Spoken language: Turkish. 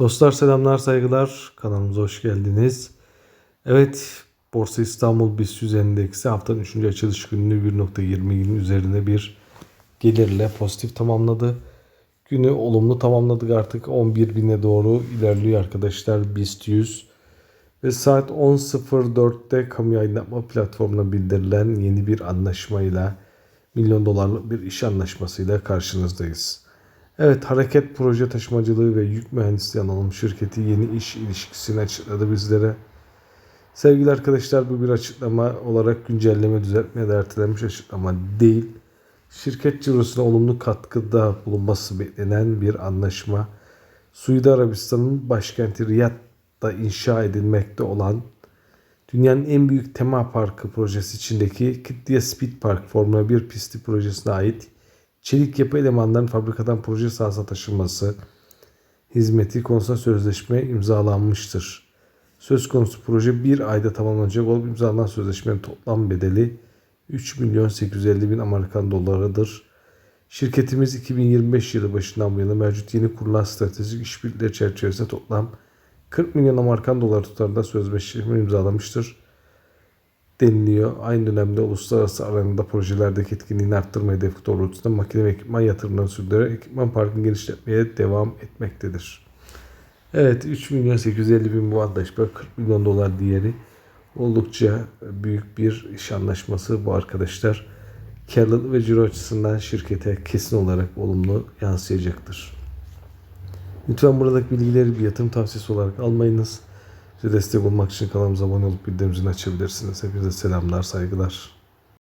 Dostlar selamlar saygılar kanalımıza hoş geldiniz. Evet Borsa İstanbul BIST 100 endeksi haftanın 3. açılış gününü 1.20'nin üzerine bir gelirle pozitif tamamladı. Günü olumlu tamamladık artık 11.000'e doğru ilerliyor arkadaşlar BIST 100. Ve saat 10.04'te kamu yayınlatma platformuna bildirilen yeni bir anlaşmayla milyon dolarlık bir iş anlaşmasıyla karşınızdayız. Evet Hareket Proje Taşımacılığı ve Yük Mühendisliği Anonim Şirketi yeni iş ilişkisini açıkladı bizlere. Sevgili arkadaşlar bu bir açıklama olarak güncelleme düzeltmeye de ertelenmiş açıklama değil. Şirket cirosuna olumlu katkıda bulunması beklenen bir anlaşma. Suudi Arabistan'ın başkenti Riyad'da inşa edilmekte olan dünyanın en büyük tema parkı projesi içindeki Kittiye Speed Park Formula 1 pisti projesine ait çelik yapı elemanların fabrikadan proje sahasına taşınması hizmeti konusunda sözleşme imzalanmıştır. Söz konusu proje bir ayda tamamlanacak olup imzalanan sözleşmenin toplam bedeli 3 milyon 850 bin Amerikan dolarıdır. Şirketimiz 2025 yılı başından bu yana mevcut yeni kurulan stratejik işbirlikleri çerçevesinde toplam 40 milyon Amerikan doları tutarında sözleşme imzalamıştır deniliyor. Aynı dönemde uluslararası alanında projelerdeki etkinliğini arttırma hedefi doğrultusunda makine ve ekipman yatırımlarını sürdürerek ekipman parkını genişletmeye devam etmektedir. Evet 3 milyon 850 bin bu anlaşma 40 milyon dolar diğeri oldukça büyük bir iş anlaşması bu arkadaşlar. Karlılık ve ciro açısından şirkete kesin olarak olumlu yansıyacaktır. Lütfen buradaki bilgileri bir yatırım tavsiyesi olarak almayınız. Bize destek olmak için kanalımıza abone olup bildirim zilini açabilirsiniz. Hepinize selamlar, saygılar.